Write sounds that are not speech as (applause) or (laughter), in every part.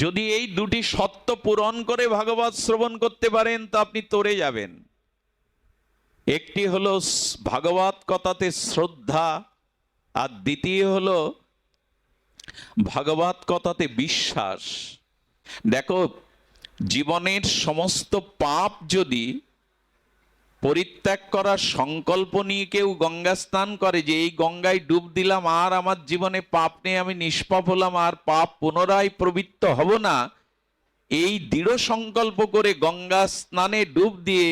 যদি এই দুটি সত্য পূরণ করে ভাগবত শ্রবণ করতে পারেন, তো আপনি তরে যাবেন। একটি হলো ভাগবত কথাতে শ্রদ্ধা, আর দ্বিতীয় হল ভাগবত কথাতে বিশ্বাস। দেখো, জীবনের সমস্ত পাপ যদি পরিত্যাগ করার সংকল্প নিয়ে কেউ গঙ্গা স্নান করে যে এই গঙ্গায় ডুব দিলাম আর আমার জীবনে পাপ নেই, আমি নিষ্পাপ হলাম আর পাপ পুনরায় প্রবৃত্ত হব না। এই দৃঢ় সংকল্প করে গঙ্গা স্নানে ডুব দিয়ে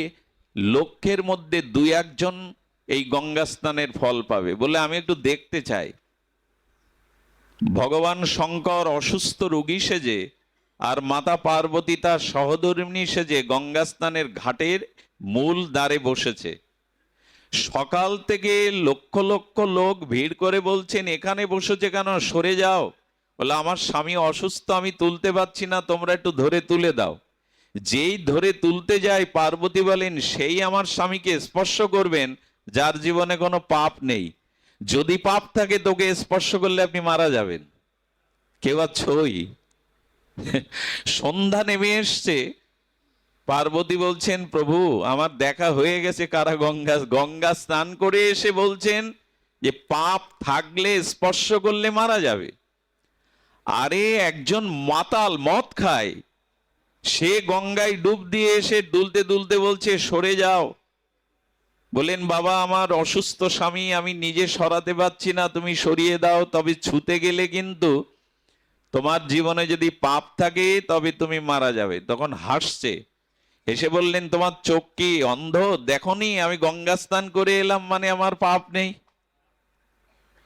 লক্ষ্যের মধ্যে দুই একজন এই গঙ্গা স্নানের ফল পাবে। বলে আমি একটু দেখতে চাই। ভগবান শঙ্কর অসুস্থ রোগী সেজে আর মাতা পার্বতী তার সহধর্মিণী সেজে গঙ্গা স্নানের ঘাটের মূল দ্বারে বসেছে। সকাল থেকে লক্ষ লক্ষ লোক ভিড় করে বলছেন, এখানে বসেছে কেন? সরে যাও। বলে, আমার স্বামী অসুস্থ, আমি তুলতে পারছি না, তোমরা একটু ধরে তুলে দাও। যেই ধরে তুলতে যায়, পার্বতী বলেন, সেই আমার স্বামীকে স্পর্শ করবেন, যার জীবনে কোনো পাপ নেই। যদি পাপ থাকে, তোকে স্পর্শ করলে আপনি মারা যাবেন। কেউ আর ছই সন্ধ্যা নেমে এসছে পার্বতী বলছেন, প্রভু, আমার দেখা হয়ে গেছে কারা গঙ্গা গঙ্গা স্নান করে এসে বলছেন যে পাপ থাকলে স্পর্শ করলে মারা যাবে। আরে একজন মাতাল মদ খায়, সে গঙ্গায় ডুব দিয়ে এসে দুলতে দুলতে বলছে, সরে যাও। বলেন, বাবা, আমার অসুস্থ স্বামী, আমি নিজে সরাতে পারছি না, তুমি সরিয়ে দাও, তবে ছুতে গেলে কিন্তু তোমার জীবনে যদি পাপ থাকে, তবে তুমি মারা যাবে। তখন হাসছে। এসে বললেন, তোমার চোখ কি অন্ধ? দেখনি, আমি গঙ্গা স্নান করে এলাম মানে আমার পাপ নেই।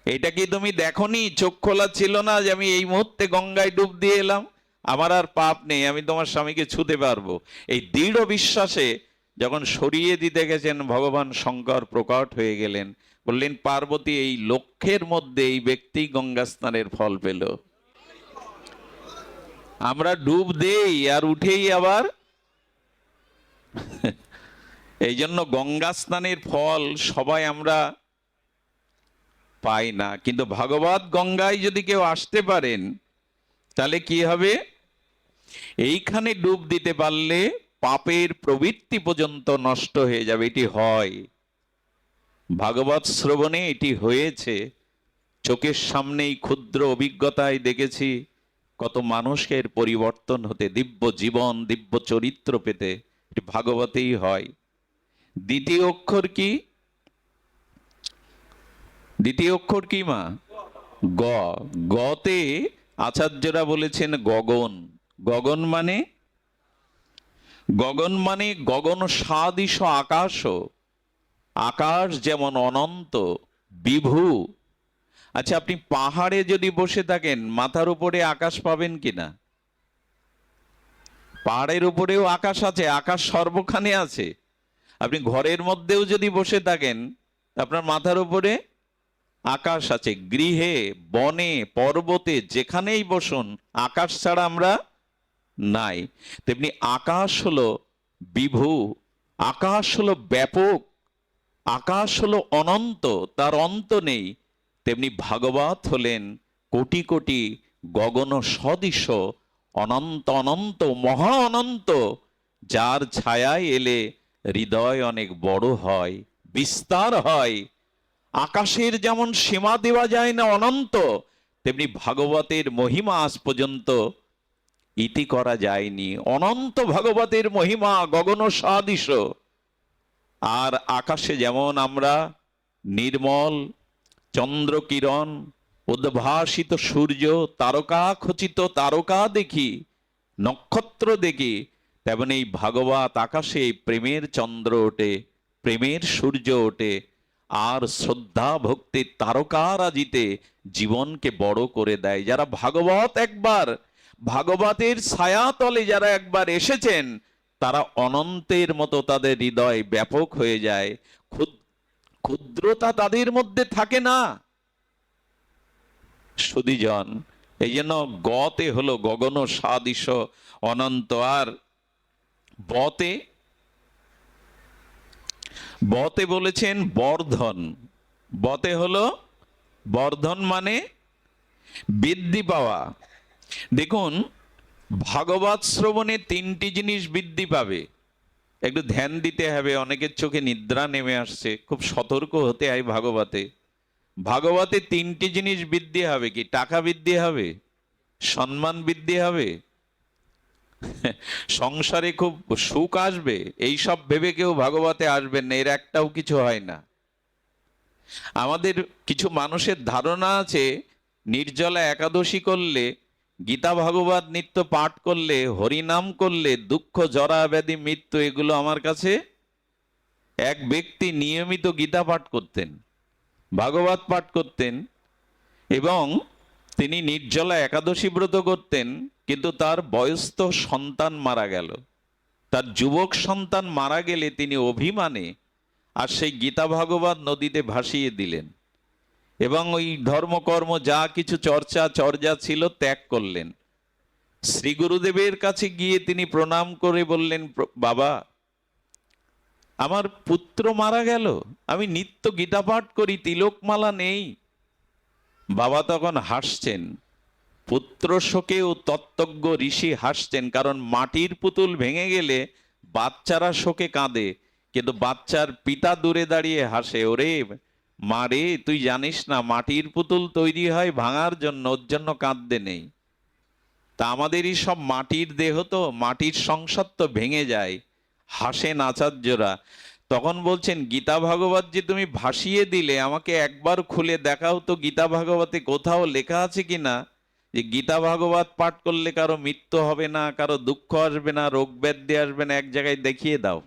এটা কি তুমি দেখনি? চোখ খোলা ছিল না যে আমি এই মুহূর্তে গঙ্গায় ডুব দিয়ে এলাম? আমার আর পাপ নেই, আমি তোমার স্বামীকে ছুতে পারব। এই দৃঢ় বিশ্বাসে যখন সরিয়ে দিতে গেছেন, ভগবান শঙ্কর প্রকট হয়ে গেলেন। বললেন, পার্বতী, এই লক্ষ্যের মধ্যে এই ব্যক্তি গঙ্গা স্নানের ফল পেল। আমরা ডুব দেই আর উঠেই আবার (laughs) এই জন্য গঙ্গা স্নানের ফল সবাই আমরা পাই না। কিন্তু ভগবত গঙ্গায় যদি কেউ আসতে পারেন, তাহলে কি হবে? এইখানে ডুব দিতে পারলে পাপের প্রবৃত্তি পর্যন্ত নষ্ট হয়ে যাবে, এটি হয়। ভাগবত শ্রবণে এটি হয়েছে। চোখের সামনেই ক্ষুদ্র অভিজ্ঞতায় দেখেছি কত মানুষের পরিবর্তন হতে, দিব্য জীবন, দিব্য চরিত্র পেতে। ভাগবতেই হয়। দ্বিতীয় অক্ষর কি? দ্বিতীয় অক্ষর কি মা? গ। গতে আচার্যরা বলেছেন গগন। গগন মানে? গগন মানে গগন সাদিশ আকাশ। আকাশ যেমন অনন্ত, বিভু। আচ্ছা আপনি পাহাড়ে যদি বসে থাকেন, মাথার উপরে আকাশ পাবেন কিনা? পাহাড়ের উপরেও আকাশ আছে, আকাশ সর্বখানে আছে। আপনি ঘরের মধ্যেও যদি বসে থাকেন, আপনার মাথার উপরে আকাশ আছে, গৃহে, বনে, পর্বতে, যেখানেই বসুন, আকাশ ছাড়া আমরা নাই। তেমনি আকাশ হলো বিভু, আকাশ হলো ব্যাপক, আকাশ হলো অনন্ত, তার অন্ত নেই। তেমনি ভাগবত হলেন কোটি কোটি গগন সদৃশ অনন্ত অনন্ত, মহা অনন্ত। যার ছায়ায় এলে হৃদয় অনেক বড় হয়, বিস্তার হয়। আকাশের যেমন সীমা দেওয়া যায় না অনন্ত, তেমনি ভাগবতের মহিমা আজ পর্যন্ত ইতি করা যায়নি। অনন্ত ভাগবতের মহিমা গগন সাদিশ আর আকাশে যেমন আমরা নির্মল, চন্দ্রকিরণ উদ্ভাসিত সূর্য তারকা খচিত তারকা দেখি, নক্ষত্র দেখি, তেমন এই ভাগবত আকাশে প্রেমের চন্দ্র ওঠে, প্রেমের সূর্য ওঠে, আর শ্রদ্ধা ভক্তির তারকারাজিতে জীবনকে বড় করে দেয়। যারা ভাগবত একবার, ভাগবতের ছায়াতলে যারা একবার এসেছেন, তারা অনন্তের মতো তাদের হৃদয় ব্যাপক হয়ে যায়। ক্ষুদ্রতা তাদের মধ্যে থাকে না। সুদীজন এই জন্য গতে হলো গগন সাদিশ অনন্ত। আর বতে বতে বলেছেন বর্ধন। বতে হলো বর্ধন মানে বৃদ্ধি পাওয়া। দেখুন, ভাগবত শ্রবণে তিনটি জিনিস বৃদ্ধি পাবে। একটু ধ্যান দিতে হবে, অনেকের চোখে নিদ্রা নেমে আসছে, খুব সতর্ক হতে হয় ভাগবতে। ভাগবতে তিনটি জিনিস বৃদ্ধি হবে কি? টাকা বৃদ্ধি হবে? সম্মান বৃদ্ধি হবে? সংসারে খুব সুখ আসবে? এই সব ভেবে কেউ ভাগবতে আসবেন না, এর একটাও কিছু হয় না। আমাদের কিছু মানুষের ধারণা আছে, নির্জলা একাদশী করলে, গীতা ভাগবত নিত্য পাঠ করলে, হরিনাম করলে, দুঃখ, জরা, ব্যাধি, মৃত্যু, এগুলো আমার কাছে এক ব্যক্তি নিয়মিত গীতা পাঠ করতেন। ভাগবত পাঠ করতেন এবং তিনি নির্জলা একাদশী ব্রত করতেন, কিন্তু তার বয়স্ত সন্তান মারা গেল। তার যুবক সন্তান মারা গেলে তিনি অভিমানে আর সেই গীতা ভাগবত নদীতে ভাসিয়ে দিলেন এবং ওই ধর্মকর্ম যা কিছু চর্চা, চর্যা ছিল ত্যাগ করলেন। শ্রী গুরুদেবের কাছে গিয়ে তিনি প্রণাম করে বললেন বাবা আমার পুত্র মারা গেল, আমি নিত্য গীতা পাঠ করি, তিলকমালা নেই। বাবা তখন হাসছেন। পুত্র শোকেও তত্ত্বজ্ঞ ঋষি হাসছেন, কারণ মাটির পুতুল ভেঙে গেলে বাচ্চারা শোকে কাঁদে, কিন্তু বাচ্চার পিতা দূরে দাঁড়িয়ে হাসে, ওরে মারে তুই জানিস না, মাটির পুতুল তৈরি হয় ভাঙার জন্য, ওর জন্য কাঁদতে নেই। তা আমাদেরই সব মাটির দেহ তো, মাটির সংসার তো ভেঙে যায়। হাসেন আচার্যরা তখন বলছেন, গীতা ভাগবত যে তুমি ভাসিয়ে দিলে, আমাকে একবার খুলে দেখাও তো গীতা ভাগবতে কোথাও লেখা আছে কিনা যে গীতা ভাগবত পাঠ করলে কারও মৃত্যু হবে না, কারও দুঃখ আসবে না, রোগ ব্যাধি আসবে না, এক জায়গায় দেখিয়ে দাও।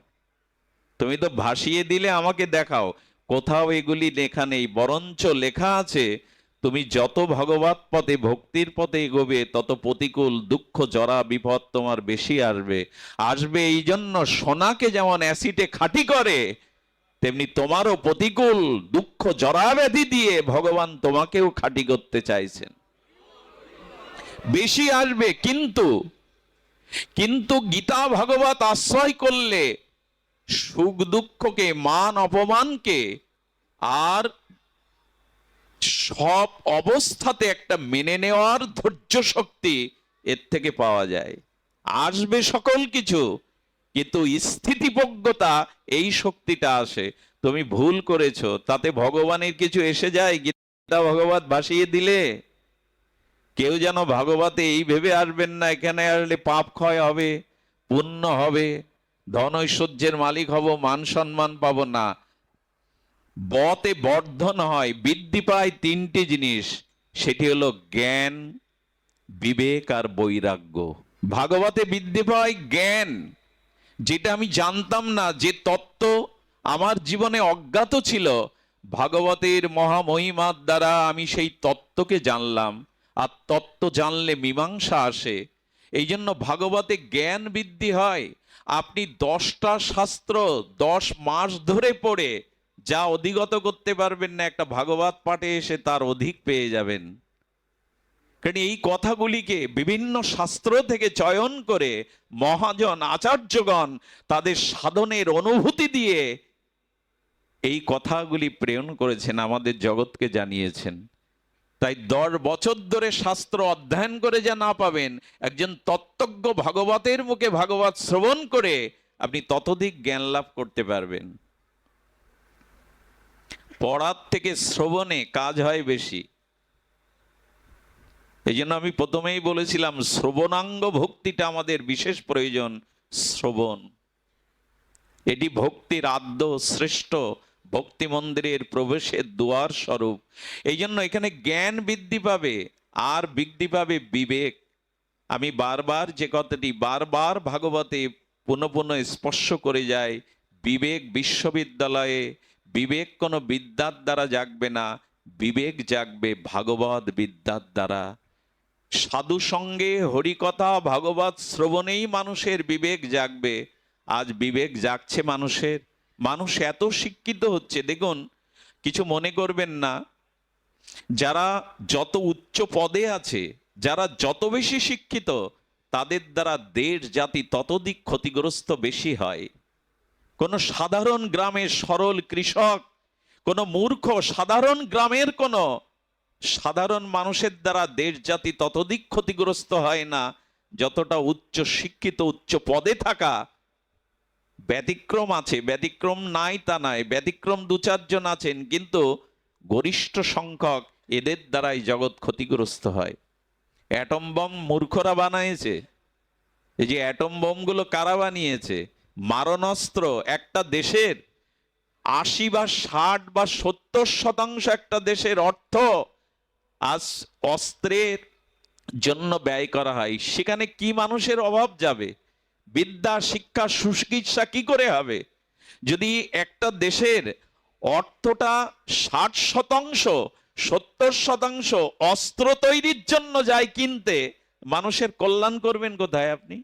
তুমি তো ভাসিয়ে দিলে, আমাকে দেখাও। কোথাও এগুলি লেখা নেই, বরঞ্চ লেখা আছে তুমি যত ভগবত পথে ভক্তির পথে এগোবে, তত প্রতিকূল দুঃখ, জরা, বিপদ তোমার বেশি আসবে। আসবে এই জন্য সোনাকে যেমন অ্যাসিডে খাঁটি করে, তেমনি তোমারও প্রতিকূল দুঃখ, জরা ব্যাধি দিয়ে ভগবান তোমাকেও খাঁটি করতে চাইছেন। বেশি আসবে কিন্তু কিন্তু গীতা ভাগবত আশ্রয় করলে সুখ দুঃখকে, মান অপমানকে আর সব অবস্থাতে একটা মেনে নেওয়ার ধৈর্য শক্তি এর থেকে পাওয়া যায়। আসবে সকল কিছু, কিন্তু স্থিতিপজ্ঞতা এই শক্তিটা আসে। তুমি ভুল করেছ, তাতে ভগবানের কিছু এসে যায়, গীতা ভগবত ভাসিয়ে দিলে। কেউ যেন ভাগবতে এই ভেবে আসবেন না, এখানে আসলে পাপ ক্ষয় হবে, পুণ্য হবে ধন ঐশ্বর্যের মালিক হব, মান সম্মান পাবো না। বতে বর্ধন হয়, বৃদ্ধি পায় তিনটি জিনিস। সেটি হলো জ্ঞান, বিবেক আর বৈরাগ্য। ভাগবতে বৃদ্ধি পায় জ্ঞান। যেটা আমি জানতাম না যে তত্ত্ব আমার জীবনে অজ্ঞাত ছিল, ভাগবতের মহামহিমার দ্বারা আমি সেই তত্ত্বকে জানলাম। আর তত্ত্ব জানলে মীমাংসা আসে। এই জন্য ভাগবতে জ্ঞান বৃদ্ধি হয়। আপনি দশটা শাস্ত্র দশ মাস ধরে পড়ে যা অধিগত করতে পারবেন না, একটা ভাগবত পাঠে এসে তার অধিক পেয়ে যাবেন। কারণ এই কথাগুলিকে বিভিন্ন শাস্ত্র থেকে চয়ন করে মহাজন, আচার্যগণ তাদের সাধনের অনুভূতি দিয়ে এই কথাগুলি প্রেরণ করেছেন, আমাদের জগৎকে জানিয়েছেন। তাই দশ বছর ধরে শাস্ত্র অধ্যয়ন করে যা না পাবেন, একজন তত্ত্বজ্ঞ ভাগবতের মুখে ভাগবত শ্রবণ করে আপনি ততোধিক জ্ঞান লাভ করতে পারবেন। পড়ার থেকে শ্রবণে কাজ হয় বেশি। এই জন্য আমি প্রথমেই বলেছিলাম, শ্রবণাঙ্গ ভক্তিটা আমাদের বিশেষ প্রয়োজন, শ্রবণ। এটি ভক্তির আদ্য শ্রেষ্ঠ, ভক্তি মন্দিরের প্রবেশের দুয়ার স্বরূপ। এই জন্য এখানে জ্ঞান বৃদ্ধি পাবে, আর বৃদ্ধি পাবে বিবেক। আমি বারবার যে কথাটি বারবার ভাগবতে পুনঃ পুনঃ স্পর্শ করে যায় বিবেক বিশ্ববিদ্যালয়ে বিবেক কোনো বিদ্যার দ্বারা জাগবে না, বিবেক জাগবে ভাগবত বিদ্যার দ্বারা। সাধু সঙ্গে হরিকথা, ভাগবত শ্রবণেই মানুষের বিবেক জাগবে। আজ বিবেক জাগছে মানুষের। মানুষ এত শিক্ষিত হচ্ছে, দেখুন, কিছু মনে করবেন না। যারা যত উচ্চ পদে আছে, যারা যত বেশি শিক্ষিত, তাদের দ্বারা দেশ জাতি ততদিক ক্ষতিগ্রস্ত বেশি হয়। কোনো সাধারণ গ্রামের সরল কৃষক, কোনো মূর্খ সাধারণ গ্রামের কোনো সাধারণ মানুষের দ্বারা দেশ জাতি ততদিক ক্ষতিগ্রস্ত হয় না, যতটা উচ্চ শিক্ষিত উচ্চ পদে থাকা। ব্যতিক্রম আছে, ব্যতিক্রম নাই তা নাই, ব্যতিক্রম দু চারজন আছেন, কিন্তু গরিষ্ঠ সংখ্যক এদের দ্বারাই জগৎ ক্ষতিগ্রস্ত হয়। অ্যাটম বম মূর্খরা বানাইছে এই যে অ্যাটম বোমগুলো কারা বানিয়েছে? মারণাস্ত্র একটা দেশের আশি বা ষাট বা সত্তর শতাংশ একটা দেশের অর্থ আজ অস্ত্রের জন্য ব্যয় করা হয়। সেখানে কি মানুষের অভাব যাবে? বিদ্যা, শিক্ষা, সুচিকিৎসা কি করে হবে? যদি একটা দেশের অর্থটা ষাট শতাংশ, সত্তর শতাংশ অস্ত্র তৈরির জন্য যায় কিনতে, মানুষের কল্যাণ করবেন কোথায় আপনি?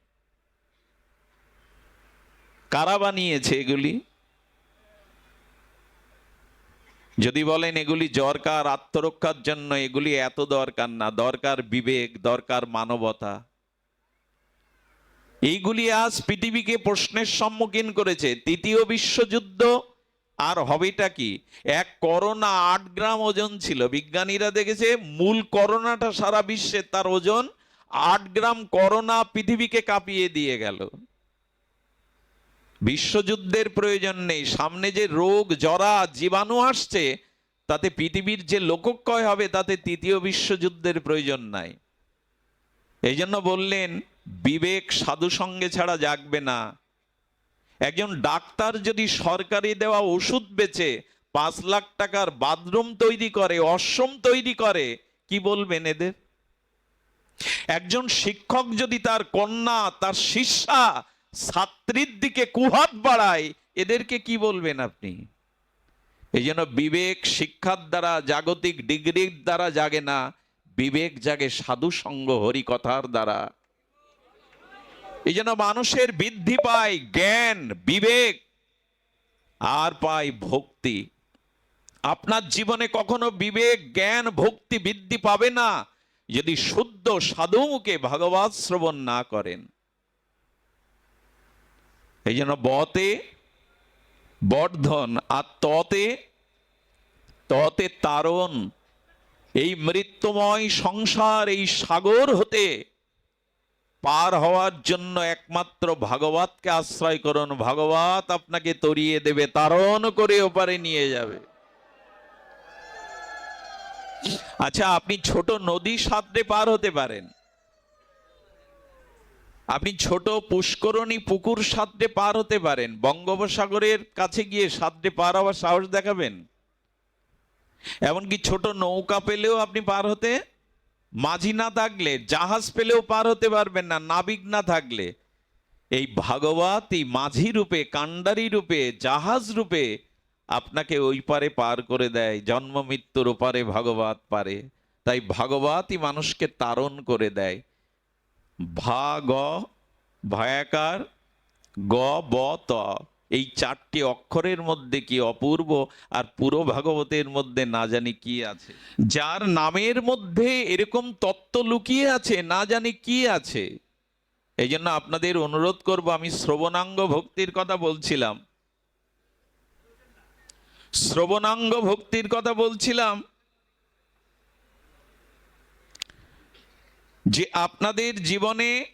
কারা বানিয়েছে এগুলি? যদি বলেন এগুলি দরকার আত্মরক্ষার জন্য, এগুলি এত দরকার না। দরকার বিবেক, দরকার মানবতা। এইগুলি আজ পৃথিবীকে প্রশ্নের সম্মুখীন করেছে। তৃতীয় বিশ্বযুদ্ধ আর হবেটা কি? এক করোনা আট গ্রাম ওজন ছিল। বিজ্ঞানীরা দেখেছে, মূল করোনাটা সারা বিশ্বে তার ওজন আট গ্রাম করোনা পৃথিবীকে কাঁপিয়ে দিয়ে গেল। বিশ্বযুদ্ধের প্রয়োজন নেই। সামনে যে রোগ, জরা, জীবাণু আসছে, তাতে পৃথিবীর যে লোকক্ষয় হবে, তাতে তৃতীয় বিশ্বযুদ্ধের প্রয়োজন নাই। এই জন্য বললেন, বিবেক সাধু সঙ্গে ছাড়া জাগবে না। একজন ডাক্তার যদি সরকারি দেওয়া ওষুধ বেচে, পাঁচ লাখ টাকার বাথরুম তৈরি করে অশ্বম তৈরি করে, কি বলবেন এদের? একজন শিক্ষক যদি তার কন্যা, তার শিষ্যা ছাত্রীর দিকে কুহাত বাড়ায়, এদেরকে কি বলবেন আপনি? এই জন্য বিবেক শিক্ষার দ্বারা, জাগতিক ডিগ্রির দ্বারা জাগে না, বিবেক জাগে সাধু সঙ্গ হরিকথার দ্বারা। এই জন্য মানুষের বৃদ্ধি পায় জ্ঞান, বিবেক, আর পায় ভক্তি। আপনার জীবনে কখনো বিবেক, জ্ঞান, ভক্তি বৃদ্ধি পাবে না যদি শুদ্ধ সাধুমুখে ভাগবত শ্রবণ না করেন। এই জন্য বতে, বর্ধন আর ততে ততে তারণ। এই মৃত্যুময় সংসার, এই সাগর হতে পার হওয়ার জন্য একমাত্র ভাগবতকে আশ্রয় করুন। ভাগবত আপনাকে তরিয়ে দেবে, তারণ করে ওপারে নিয়ে যাবে। আচ্ছা আপনি ছোট নদী সাঁতরে পার হতে পারেন। আপনি ছোট পুষ্করণী পুকুর সাঁতরে পার হতে পারেন। বঙ্গোপসাগরের কাছে গিয়ে সাঁতরে পার হওয়ার সাহস দেখাবেন। এমনকি ছোট নৌকা পেলেও আপনি পার হতে, মাঝি না থাকলে, জাহাজ পেলেও পার হতে পারবেন না, নাবিক না থাকলে। এই ভাগবত এই মাঝি রূপে কাণ্ডারি রূপে, জাহাজ রূপে আপনাকে ওই পারে পার করে দেয়, জন্ম মৃত্যুর ওপারে ভাগবত পারে। তাই ভাগবতই মানুষকে তারণ করে দেয়। ভা গ ভয়াকার, গ, ব, ত। এই চারটি অক্ষরের মধ্যে কি অপূর্ব আর পুরো ভাগবতের মধ্যে না জানি কি আছে? যার নামের মধ্যে এরকম তত্ত্ব লুকিয়ে আছে, না জানি কি আছে। এই জন্য আপনাদের অনুরোধ করব, আমি শ্রবণাঙ্গ ভক্তির কথা বলছিলাম। শ্রবণাঙ্গ ভক্তির কথা বলছিলাম। যে আপনাদের জীবনে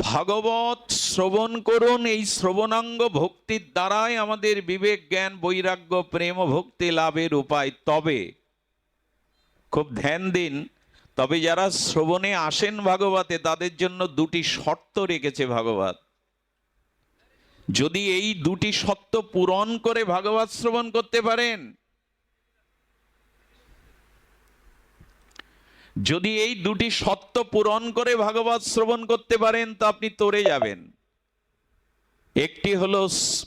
ভাগবত শ্রবণ করুন, এই শ্রবণাঙ্গ ভক্তির দ্বারাই আমাদের বিবেক, জ্ঞান, বৈরাগ্য, প্রেম ভক্তি লাভের উপায়। তবে, খুব ধ্যান দিন, তবে যারা শ্রবণে আসেন ভাগবতে, তাদের জন্য দুটি শর্ত রেখেছে ভাগবত। যদি এই দুটি সত্য পূরণ করে ভাগবত শ্রবণ করতে পারেন যদি এই দুটি সত্য পূরণ করে ভাগবত শ্রবণ করতে পারেন, তো আপনি তরে যাবেন। একটি হলো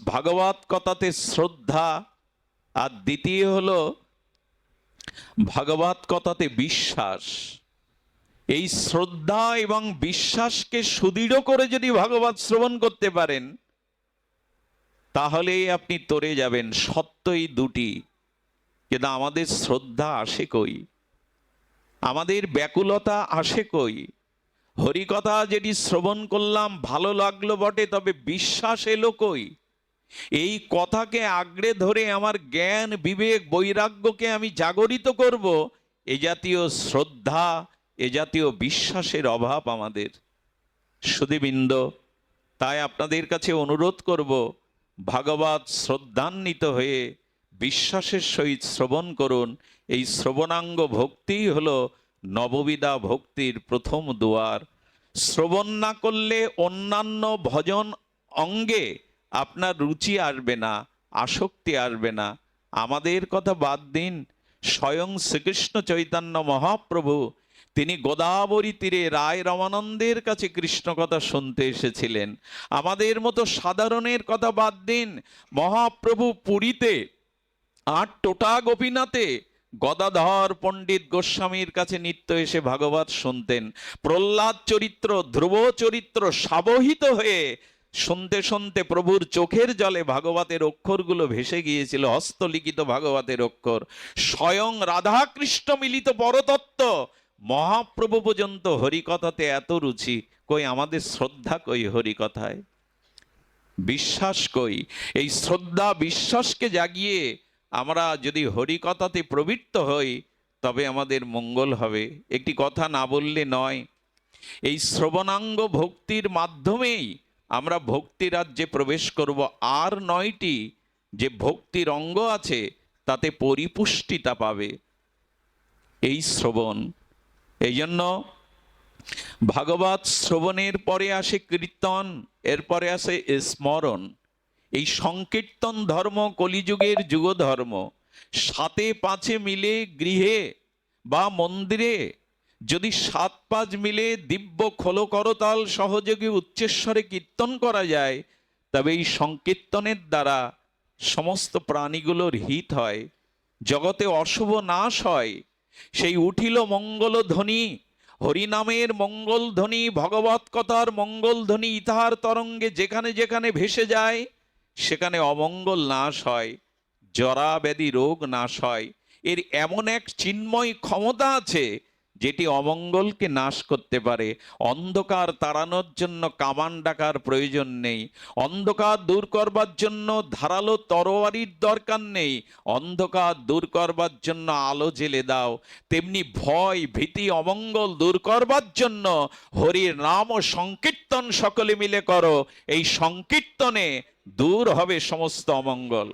ভাগবত কথাতে শ্রদ্ধা, আর দ্বিতীয় হলো ভাগবত কথাতে বিশ্বাস। এই শ্রদ্ধা এবং বিশ্বাসকে সুদৃঢ় করে যদি ভাগবত শ্রবণ করতে পারেন, তাহলেই আপনি তরে যাবেন। সত্যই দুটি, কিন্তু আমাদের শ্রদ্ধা আসে কই? আমাদের ব্যাকুলতা আসে কই? হরিকথা যেটি শ্রবণ করলাম ভালো লাগল বটে, তবে বিশ্বাস এলো কই? এই কথাকে আঁকড়ে ধরে আমার জ্ঞান, বিবেক, বৈরাগ্যকে আমি জাগরিত করব, এ জাতীয় শ্রদ্ধা, এ জাতীয় বিশ্বাসের অভাব আমাদের। সুদীবৃন্দ তাই আপনাদের কাছে অনুরোধ করব, ভাগবত শ্রদ্ধান্বিত হয়ে বিশ্বাসের সহিত শ্রবণ করুন এই শ্রবণাঙ্গ ভক্তিই হলো নববিদা ভক্তির প্রথম দুয়ার। শ্রবণ না করলে অন্যান্য ভজন অঙ্গে আপনার রুচি আসবে না, আসক্তি আসবে না। আমাদের কথা বাদ দিন। স্বয়ং শ্রীকৃষ্ণ চৈতন্য মহাপ্রভু, তিনি গোদাবরী তীরে রায় রমানন্দের কাছে কৃষ্ণ কথা শুনতে এসেছিলেন। আমাদের মতো সাধারণের কথা বাদ দিন। মহাপ্রভু পুরীতে আর টোটা গোপীনাথে গদাধর পণ্ডিত গোস্বামীর কাছে নিত্য এসে ভাগবত শুনতেন। প্রহ্লাদ চরিত্র, ধ্রুব চরিত্র সাবহিত হয়ে শুনতে শুনতে প্রভুর চোখের জলে ভাগবতের অক্ষরগুলো ভেসে গিয়েছিল, হস্তলিখিত ভাগবতের অক্ষর। স্বয়ং রাধাকৃষ্ণ মিলিত পরতত্ত্ব। মহাপ্রভু পর্যন্ত হরিকথাতে এত রুচি, কই আমাদের শ্রদ্ধা কই হরিকথায়? বিশ্বাস কই? এই শ্রদ্ধা, বিশ্বাসকে জাগিয়ে আমরা যদি হরিকথাতে প্রবৃত্ত হই, তবে আমাদের মঙ্গল হবে। একটি কথা না বললে নয়, এই শ্রবণাঙ্গ ভক্তির মাধ্যমেই আমরা ভক্তি রাজ্যে প্রবেশ করব। আর নয়টি, যে ভক্তির অঙ্গ আছে, তাতে পরিপুষ্টিতা পাবে। এই শ্রবণ, এই জন্য ভাগবত শ্রবণের পরে আসে কীর্তন, এরপরে আসে স্মরণ। এই সংকীর্তন ধর্ম, কলিযুগের যুগ ধর্ম সাতে পাঁচে মিলে গৃহে বা মন্দিরে, যদি সাত পাঁচ মিলে দিব্য খোলো করতাল সহযোগী উচ্চেশ্বরে কীর্তন করা যায়, তবে এই সংকীর্তনের দ্বারা সমস্ত প্রাণীগুলোর হিত হয়, জগতে অশুভ নাশ হয়। সেই উঠিল মঙ্গল ধ্বনি হরিনামের মঙ্গল ধ্বনি ভগবত কথার মঙ্গল ধ্বনি ইতাহার তরঙ্গে যেখানে যেখানে ভেসে যায় সেখানে অমঙ্গল নাশ হয় জরা ব্যাধি রোগ নাশ হয়। এর এমন এক চিন্ময় ক্ষমতা আছে, যেটি অমঙ্গলকে নাশ করতে পারে। অন্ধকার তাড়ানোর জন্য কামান ডাকার প্রয়োজন নেই। অন্ধকার দূর করবার জন্য ধারালো তরোয়ারির দরকার নেই। অন্ধকার দূর করবার জন্য আলো জেলে দাও। তেমনি ভয়, ভীতি, অমঙ্গল দূর করবার জন্য হরির নাম ও সংকীর্তন সকলে মিলে করো। এই সংকীর্তনে দূর হবে সমস্ত অমঙ্গল।